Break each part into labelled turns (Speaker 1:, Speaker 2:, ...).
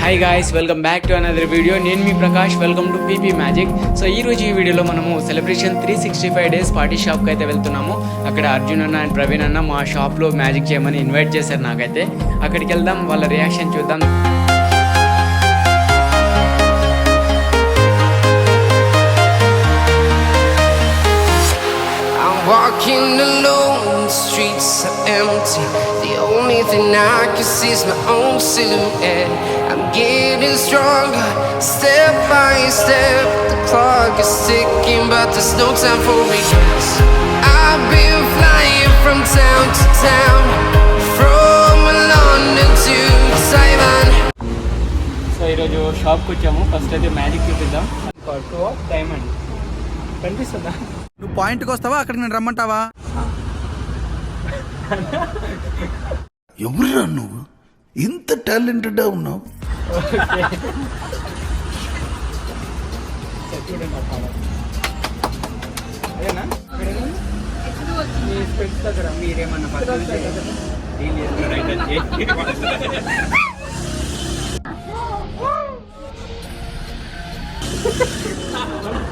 Speaker 1: Hi guys welcome back to another video నేను మీ Prakash welcome to PP magic so ఈ రోజు ఈ వీడియోలో మనము celebration three sixty five days party షాప్కి అయితే వెళ్తున్నాము. అక్కడ అర్జున్ అన్న అండ్ ప్రవీణ్ అన్న మా షాప్లో మ్యాజిక్ చేయమని ఇన్వైట్ చేశారు నాకైతే. అక్కడికి వెళ్దాం వాళ్ళ రియాక్షన్ చూద్దాం.
Speaker 2: Walking alone, the streets are empty. The only thing I can see is my own silhouette. I'm getting stronger, step by step. The clock is ticking, but there's no time for regrets. I've been flying from town to town, from London to Taiwan.
Speaker 1: So ఈరోజు షాప్కి వచ్చాము first అయితే magic చూపిద్దాం two of diamond కనిపిస్తుందా
Speaker 3: నువ్వు పాయింట్కి వస్తావా అక్కడికి నేను రమ్మంటావా
Speaker 4: ఎవరురా నువ్వు? ఇంత టాలెంటెడ్ ఉన్నావు.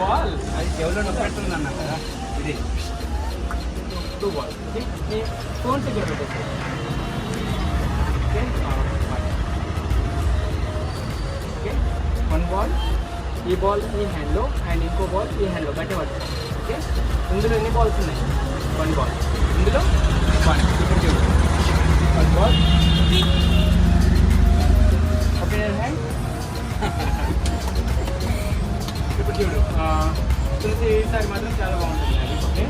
Speaker 1: బాల్ అది కదా ఇది టూ బాల్ మీ ఫోన్ దగ్గర పెట్టేసి ఓకే ఓకే వన్ బాల్ ఈ బాల్ ఈ హ్యాండ్లో అండ్ ఇంకో బాల్ ఈ హ్యాండ్లో గట్టి పట్టు ఓకే ఇందులో ఎన్ని బాల్స్ ఉన్నాయి? వన్ బాల్ ఇందులో వన్ ఇప్పుడు చూడు వన్ బాల్ ఓకే హ్యాండ్ ఇప్పుడు చూడు తులసి ఈసారి మాత్రం చాలా బాగుంటుంది. ఓకే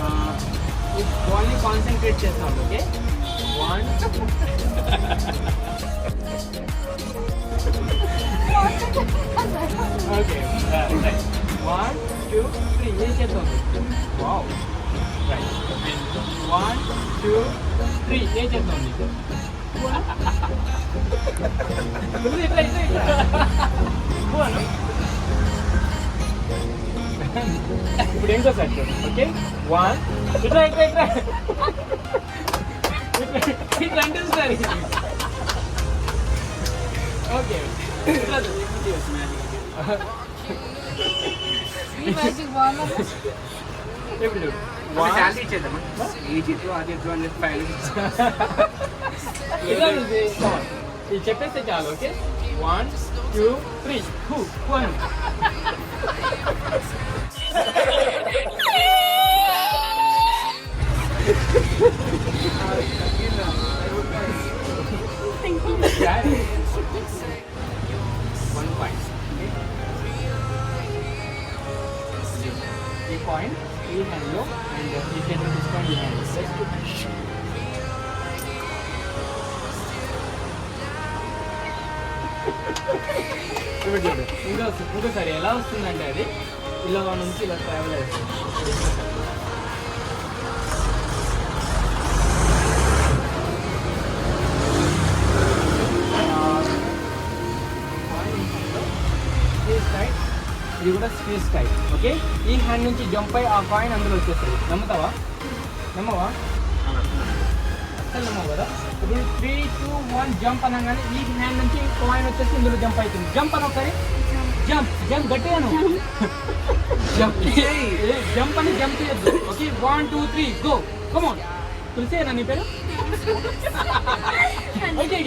Speaker 1: uh, ఈ బాల్ని కాన్సన్ట్రేట్ చేస్తాం. Okay One, two, three. এইটা তো wow right one two three এইটা তো নিতে Lu itu itu itu. Bueno. Bring the set. Okay? One. It. Okay. It. సరే ఓకే ఇట్లా ఇప్పుడు
Speaker 5: శాలరీ ఇచ్చేద్దామా ఈ చేతిలో ఆ చేతిలో అని చెప్పి ఫైల్
Speaker 1: ఇలా ఉంది. Come on. ఇది చెప్పేస్తే చాలు okay one two three two one one ఈ హ్యాండ్ ఎలా వస్తుందంటే అది ఇలా నుంచి ఇలా ట్రావెల్ అవుతుంది ఇది కూడా స్క్రీజ్ టైప్ ఓకే? ఈ హ్యాండ్ నుంచి జంప్ అయి ఆ కాయిన్ అందులో వచ్చేస్తుంది. నమ్ముతావా? నమ్మవా? అసలు నమ్మవు కదా? ఇప్పుడు త్రీ టూ వన్ జంప్ అనగానే ఈ హ్యాండ్ నుంచి కాయిన్ వచ్చేసి ఇందులో జంప్ అవుతుంది. జంప్ అని ఒకసారి? జంప్ జంప్ గట్టిగాను జంప్ జంప్ అని జంప్ చేయొద్దు. Okay one two three go come on తులసేనా నీ పేరు? Okay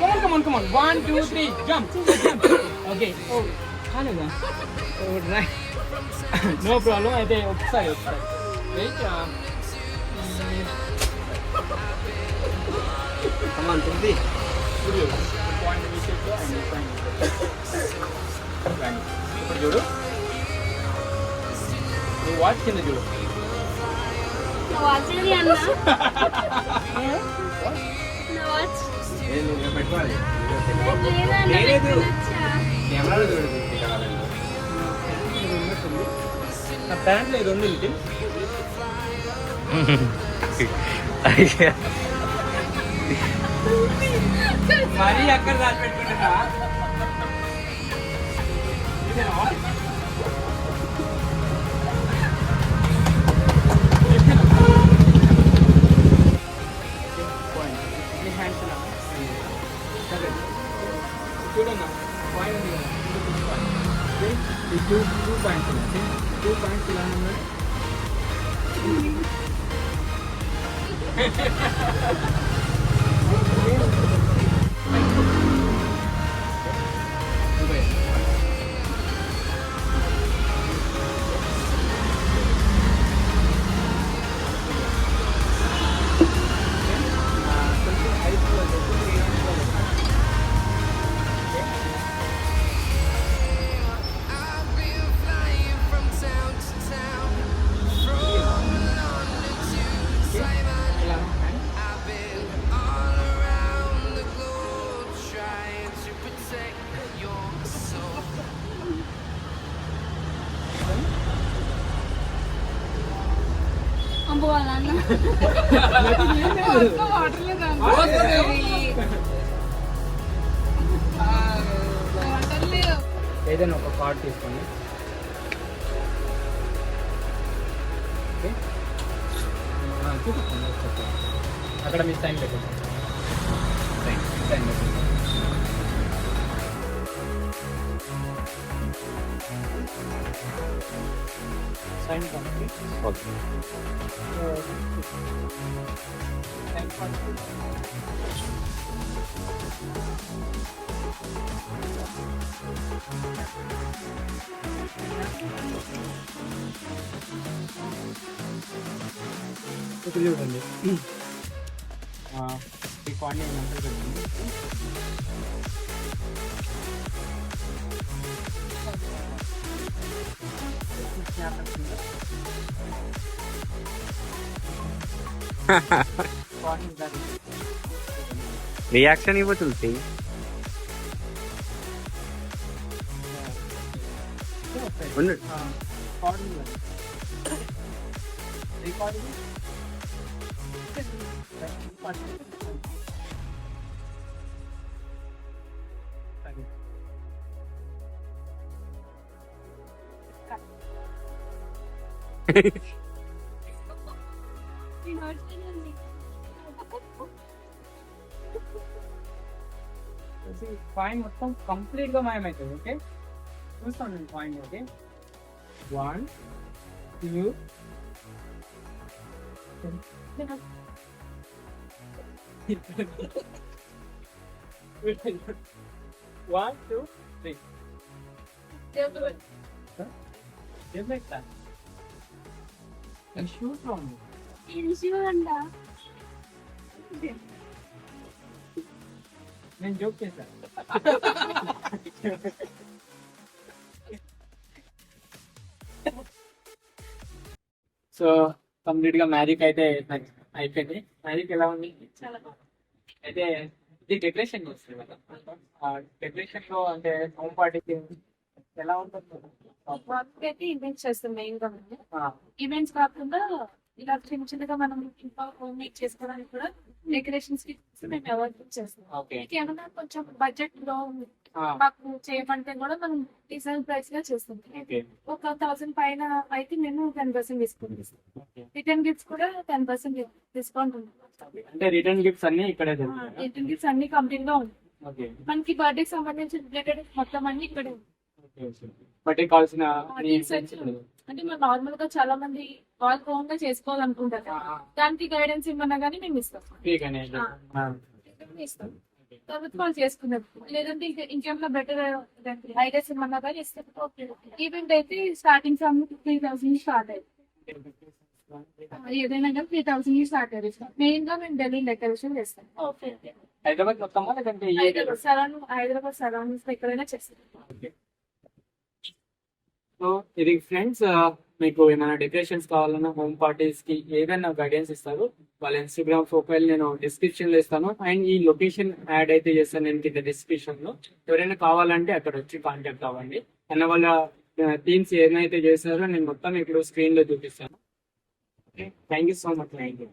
Speaker 1: come on come on come on one two three jump jump okay కాలేదా? నో ప్రాబ్లం అయితే ఒకసారి ఒకసారి వెయిట్ ఇప్పుడు చూడు నువ్వు వాచ్ కింద చూడు
Speaker 6: వాచేది అన్న నా
Speaker 5: పెట్టుకోవాలి మరీ ఎక్కడ దాచిపెట్టుకుంటున్నా
Speaker 1: చూడన్నా
Speaker 2: పాయింట్ ఈ టూ టూ పాయింట్స్ ఉన్నాయి టూ పాయింట్స్ ఇలా
Speaker 6: ఉన్నాయి Thank you.
Speaker 1: ఏదైనా ఒక కార్డ్ తీసుకోండి. అక్కడ మీ సైన్ పెట్టండి. సైన్ సైన్ పెట్టండి. sign complete okay sign complete ఇక్కడ చూడండి ఆ, ఈ కాయిన్ నెంబర్ పెట్టండి కాయిన్ దాని
Speaker 5: రియాక్షన్ ఇవ్వతుంది ఉండు.
Speaker 1: కాయిన్ మొత్తం కంప్లీట్గా మాయమవుతుంది ఓకే చూస్తాను నేను coin okay one two one two three ఏమైతా shoot ఉంది
Speaker 6: ఇది
Speaker 1: నేను జోక్ చేశాను సో కంప్లీట్గా మ్యాజిక్ అయితే అయిపోయింది. మ్యాజిక్ ఎలా ఉంది?
Speaker 6: చాలా
Speaker 1: అయితే ఇది డెకరేషన్ కదా ఆ డెకరేషన్లో అంటే హోమ్ పార్టీకి ఎలా ఉంటుంది
Speaker 7: వర్క్ అయితే ఈవెంట్స్ చేస్తాం
Speaker 1: మెయిన్గా
Speaker 7: ఈవెంట్స్ కాకుండా ఇలా చిన్న చిన్నగా మనం ఇంట్లో హోమ్ మేక్ చేసుకోవడానికి కూడా డెకరేషన్స్కి మేము అవార్డ్ చేస్తాం. ఏమన్నా కొంచెం
Speaker 1: బడ్జెట్లో
Speaker 7: మాకు చేయమంటే కూడా మనం డిజైన్ ప్రైస్గా చేస్తాం. ఒక థౌసండ్ పైన అయితే మేము టెన్ పర్సెంట్ డిస్కౌంట్ ఇస్తాం రిటర్న్ గిఫ్ట్స్ కూడా టెన్ పర్సెంట్ డిస్కౌంట్
Speaker 1: అంటే రిటర్న్ గిఫ్ట్స్ అన్ని ఇక్కడే
Speaker 7: రిటర్న్ గిఫ్ట్స్ అన్ని కంప్లీట్గా
Speaker 1: ఓకే.
Speaker 7: మనకి బర్త్డే సంబంధించిన రిలేటెడ్ మొత్తం అన్ని ఇక్కడే ఉంది.
Speaker 1: బట్ కావాల్సిన
Speaker 7: అది సెట్ అంటే మనం నార్మల్గా చాలా మంది వాళ్ళు ఓన్గా చేసుకోవాలనుకుంటారు దానికి గైడెన్స్ ఇవ్వమన్నా కానీ మేము ఇస్తాం. ఇస్తాం. తర్వాత వాళ్ళు చేసుకున్నారు లేదంటే ఇంకా బెటర్ ఐడియాస్ ఇవ్వమన్నా కానీ ఇస్తాం. ఈవెంట్ అయితే starting from three thousand start అయ్యింది. ఏదైనా కానీ త్రీ థౌసండ్ స్టార్ట్ అయ్యింది. మెయిన్గా మేము ఢిల్లీ డెకరేషన్ చేస్తాం.
Speaker 1: హైదరాబాద్
Speaker 7: సరౌండ్ హైదరాబాద్ సరౌండింగ్స్ ఎక్కడైనా చేస్తాం.
Speaker 1: సో ఇది ఫ్రెండ్స్ మీకు ఏమైనా డెకరేషన్స్ కావాలన్నా హోమ్ పార్టీస్కి ఏదైనా గైడెన్స్ ఇస్తారు వాళ్ళ ఇన్స్టాగ్రామ్ ప్రొఫైల్ నేను డిస్క్రిప్షన్లో ఇస్తాను. అండ్ ఈ లొకేషన్ యాడ్ అయితే చేస్తాను నేను కింద డిస్క్రిప్షన్లో. ఎవరైనా కావాలంటే అక్కడ వచ్చి కాంటాక్ట్ అవ్వండి. అన్న వాళ్ళ టీమ్స్ ఏమైతే చేస్తారో నేను మొత్తం ఇప్పుడు స్క్రీన్లో చూపిస్తాను. Thank you so much thank you